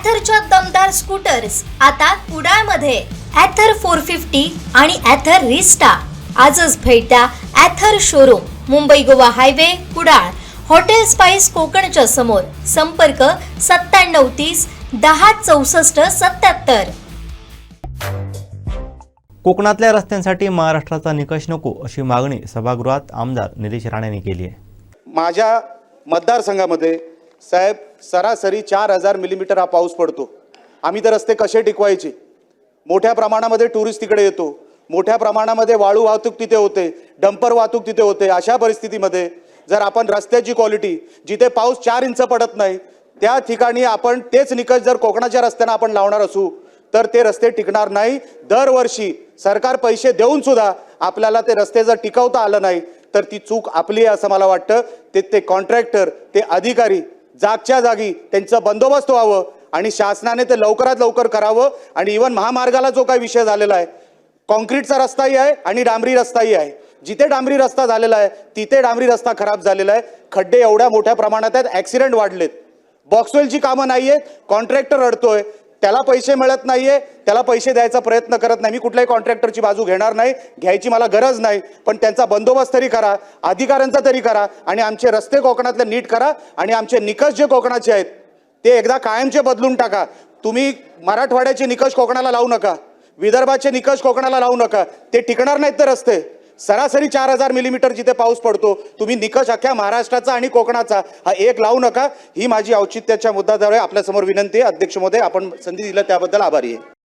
ॲथरच्या दमदार स्कूटर्स आता कुडाळमध्ये. ॲथर फोर फिफ्टी आणि ॲथर रिस्टा आजच भेट द्या Ather showroom Mumbai Goa highway Kudal. Hotel spice कोकणच्या समोर. संपर्क सत्त्याण्णव तीस दहा चौसष्ट सत्याहत्तर कोकणातल्या रस्त्यांसाठी महाराष्ट्राचा निकष नको अशी मागणी सभागृहात आमदार निलेश राणेंनी केली आहे. माझ्या मतदारसंघामध्ये साहेब सरासरी चार हजार मिलीमीटर हा पाऊस पडतो. आम्ही तर रस्ते कसे टिकवायचे? मोठ्या प्रमाणामध्ये टुरिस्ट तिकडे येतो. मोठ्या प्रमाणामध्ये वाळू वाहतूक तिथे होते. डंपर वाहतूक तिथे होते. अशा परिस्थितीमध्ये जर आपण रस्त्याची क्वालिटी जिथे पाऊस चार इंच पडत नाही त्या ठिकाणी आपण तेच निकष जर कोकणाच्या रस्त्यांना आपण लावणार असू तर ते रस्ते टिकणार नाही. दरवर्षी सरकार पैसे देऊन सुद्धा आपल्याला ते रस्ते जर टिकवता आलं नाही तर ती चूक आपली आहे असं मला वाटतं. ते ते कॉन्ट्रॅक्टर ते अधिकारी जागच्या जागी त्यांचं बंदोबस्त व्हावं आणि शासनाने ते लवकरात लवकर करावं. आणि इवन महामार्गाला जो काही विषय झालेला आहे कॉन्क्रीटचा रस्ताही आहे आणि डांबरी रस्ताही आहे. जिथे डांबरी रस्ता झालेला आहे तिथे डांबरी रस्ता खराब झालेला आहे. खड्डे एवढ्या मोठ्या प्रमाणात आहेत ॲक्सिडेंट वाढलेत. बॉक्सवेलची कामं नाही आहेत कॉन्ट्रॅक्टर अडतोय त्याला पैसे मिळत नाहीये त्याला पैसे द्यायचा प्रयत्न करत नाही. मी कुठल्याही कॉन्ट्रॅक्टरची बाजू घेणार नाही घ्यायची मला गरज नाही पण त्यांचा बंदोबस्त तरी करा अधिकाऱ्यांचा तरी करा आणि आमचे रस्ते कोकणातले नीट करा आणि आमचे निकष जे कोकणाचे आहेत ते एकदा कायमचे बदलून टाका. तुम्ही मराठवाड्याचे निकष कोकणाला लावू नका. विदर्भाचे निकष कोकणाला लावू नका. ते टिकणार नाहीत ते रस्ते. सरासरी चार हजार मिलीमीटर जिथे पाऊस पडतो तुम्ही निकष अख्ख्या महाराष्ट्राचा आणि कोकणाचा हा एक लावू नका. ही माझी औचित्याच्या मुद्द्याद्वारे आपल्यासमोर विनंती आहे. अध्यक्ष महोदय आपण संधी दिलं त्याबद्दल आभारी आहे.